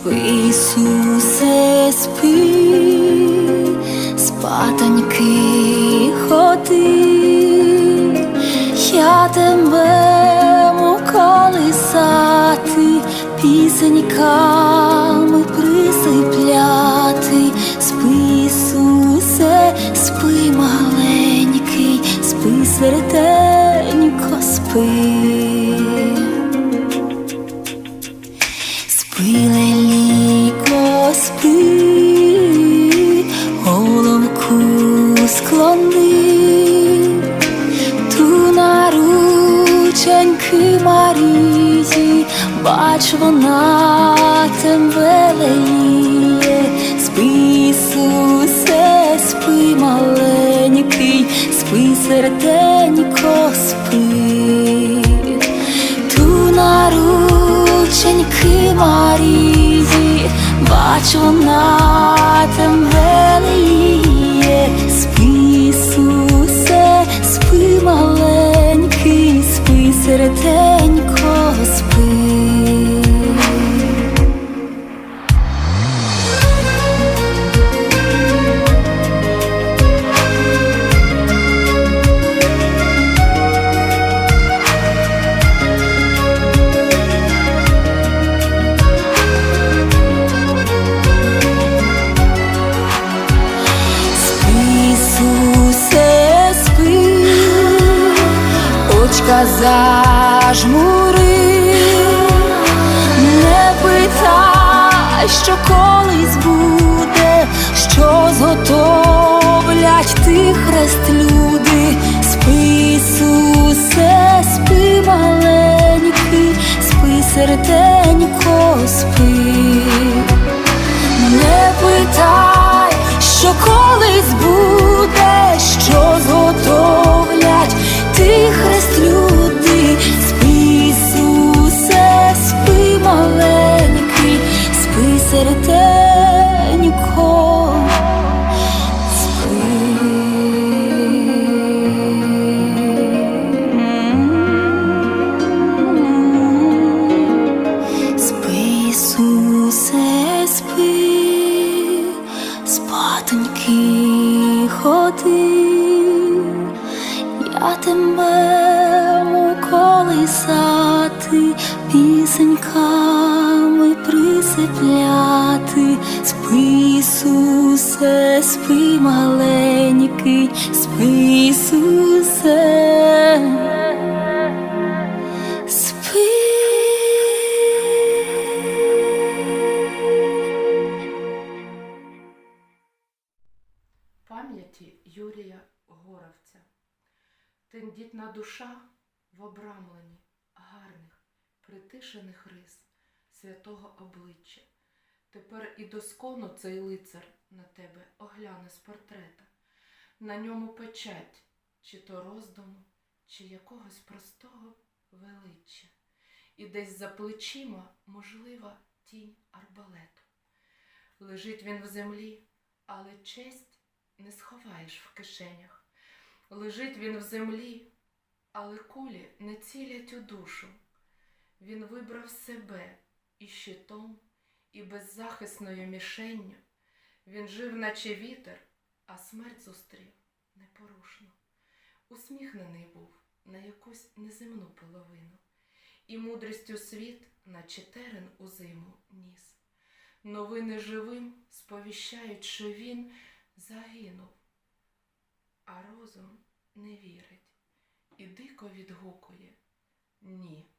Спи, Ісусе, спи, спатоньки ходи, я тебе колисати, пісеньками присипляти, спи, Ісусе, спи маленький, спи серед тебе. Бач, вона тем велеє. Спи, Ісусе, спи, маленький, спи, серденько, спи. Ту на рученьки Марії, бачу вона темвеліє, спи, Ісусе, спи, маленький, спи, серденько, очка зажмури, не питай, що колись буде, що зготовлять ти хрест серденько, спи. Спи, Ісусе, спи, спатоньки ходи, я тебе колисати, пісеньками присипляти. Спи, Ісусе, спи, маленький, спи, Ісусе. пам'яті Юрія Горовця. Тендітна душа в обрамленні гарних, притишених рис святого обличчя. Тепер і доскону цей лицар на тебе огляне з портрета. На ньому печать, чи то роздуму, чи якогось простого величчя. І десь за плечима можлива тінь арбалету. Лежить він в землі, але честь не сховаєш в кишенях. Лежить він в землі, але кулі не цілять у душу. Він вибрав себе і щитом, і беззахисною мішенню. Він жив, наче вітер, а смерть зустрів непорушно. Усміхнений був на якусь неземну половину, і мудрістю світ, наче терен у зиму, ніс. Новини живим сповіщають, що він загинув, а розум не вірить і дико відгукує ні.